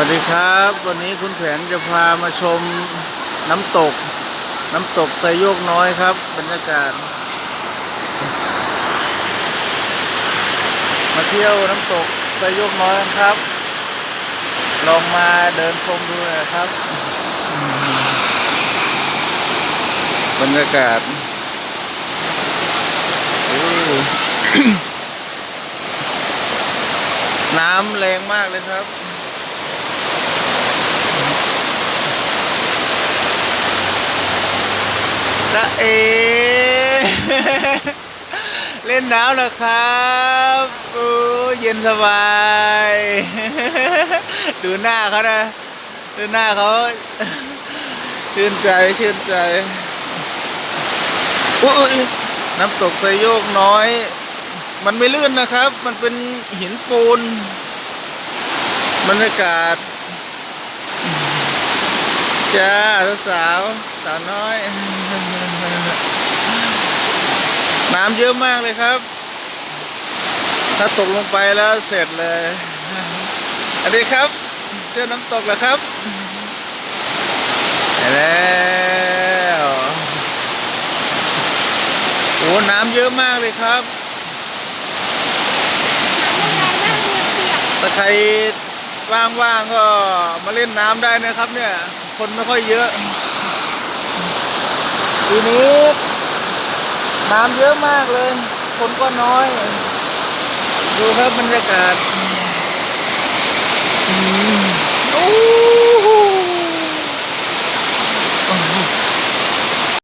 วัสดีครับ วันนี้คุณแผนจะพามาชมน้ำตก น้ำตกไซโยกน้อยครับ บรรยากาศ มาเที่ยวน้ำตกไซโยกน้อยครับ ลองมาเดินชมดูนะครับ บรรยากาศน้ำแรงมากเลยครับ ตะเอ เล่นหน้ำเหรอครับโอ้เย็นสบาย ดูหน้าเขานะ ดูหน้าเขาชื่นใจชื่นใจอุ้ยน้ำตกไซโยกน้อย มันไม่ลื่นนะครับ มันเป็นหินปูนบรรยากาศจ้าสาวสาวน้อยำเยอะมากเลยครับ ถ้าตกลงไปแล้วเสร็จเลย อันนี้ครับเที่ยวน้ำตกเหรอครับไปแล้วโอ้น้ำเยอะมากเลยครับถ้าใครว่างๆก็มาเล่นน้ำได้นะครับเนี่ย คนไม่ค่อยเยอะทีนี้ น้ำเยอะมากเลย คนก็น้อย ดูครับบรรยากาศ